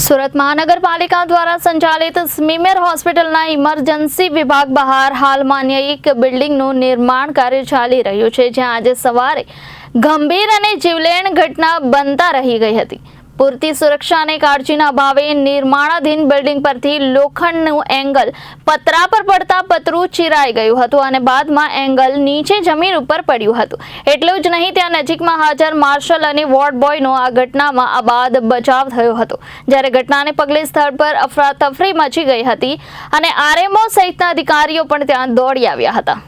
સુરત મહાનગરપાલિકા દ્વારા સંચાલિત સ્મીમેર હોસ્પિટલના ઇમરજન્સી વિભાગ બહાર હાલ માન્ય એક બિલ્ડિંગનું નિર્માણ કાર્ય ચાલી રહ્યું છે, જ્યાં આજે સવારે ગંભીર અને જીવલેણ ઘટના બનતા રહી ગઈ હતી. પૂરતી સુરક્ષા અને કાળજીના અભાવે નિર્માણાધીન બિલ્ડિંગ પરથી લોખંડનું એંગલ પતરા પર પડતા પતરું ચિરાઈ ગયું હતું અને બાદમાં એંગલ નીચે જમીન ઉપર પડ્યું હતું. એટલું જ નહીં, ત્યાં નજીકમાં હાજર માર્શલ અને વોર્ડ બોયનો આ ઘટનામાં અબાદ બચાવ થયો હતો. જ્યારે ઘટનાને પગલે સ્થળ પર અફરાતફરી મચી ગઈ હતી અને આરએમઓ સહિતના અધિકારીઓ પણ ત્યાં દોડી આવ્યા હતા.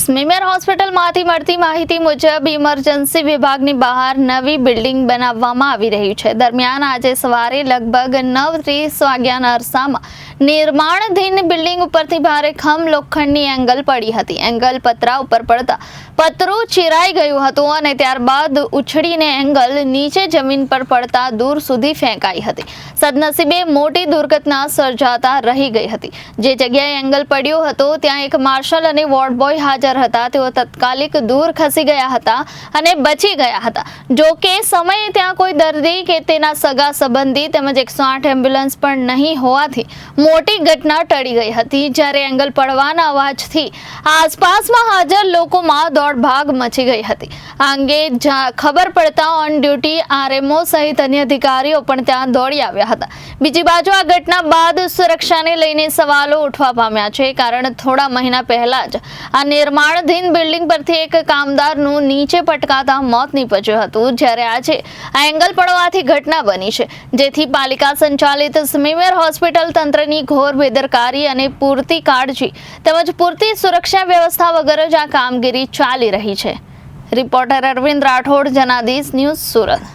સ્મીમેર હોસ્પિટલમાંથી મળતી માહિતી મુજબ ઇમરજન્સી વિભાગની બહાર નવી બિલ્ડિંગ બનાવવામાં આવી રહી છે. દરમિયાન આજે સવારે લગભગ નવ ત્રીસ વાગ્યાના અરસામાં નિર્માણધીન બિલ્ડિંગ ઉપરથી ભારે ખમ લોખંડની એંગલ પડી હતી. એંગલ પતરા ઉપર પડતા પતરું ચીરાઈ ગયું હતું અને ત્યારબાદ ઉછળીને એંગલ નીચે જમીન પર પડતા દૂર સુધી ફેંકાઈ હતી. સદનસીબે મોટી દુર્ઘટના સર્જાતા રહી ગઈ હતી. જે જગ્યાએ એંગલ પડ્યો હતો, ત્યાં એક માર્શલ અને વોર્ડ બોય હાજર હતા, તેઓ તત્કાલિક દૂર ખસી ગયા હતા અને બચી ગયા હતા. જો કે સમયે ત્યાં કોઈ દર્દી કે તેના સગા સંબંધી તેમજ એકસો આઠ એમ્બ્યુલન્સ પણ નહીં હોવાથી મોટી ઘટના ટળી ગઈ હતી, જ્યારે એંગલ પડવાના અવાજથી આસપાસમાં હાજર લોકોમાં દોડભાગ મચી ગઈ હતી. આ અંગે ખબર પડતા ઓન ડ્યુટી આરએમઓ સહિત અન્ય અધિકારીઓ પણ ત્યાં દોડી આવ્યા હતા. બીજી બાજુ આ ઘટના બાદ સુરક્ષાને લઈને સવાલો ઉઠવા પામ્યા છે, કારણ થોડા મહિના પહેલા જ આ નિર્માણાધીન બિલ્ડિંગ પરથી એક કામદારનું નીચે પટકાતા મોત નીપજ્યું હતું. જ્યારે આજે આ એંગલ પડવાથી ઘટના બની છે. જેથી પાલિકા સંચાલિત સ્મીમેર હોસ્પિટલ તંત્રની ઘોર બેદરકારી અને પૂરતી કાળજી તેમજ પૂરતી સુરક્ષા વ્યવસ્થા વગર જ આ કામગીરી ચાલી રહી છે. Reporter Arvind Rathod, Janadish news Surat.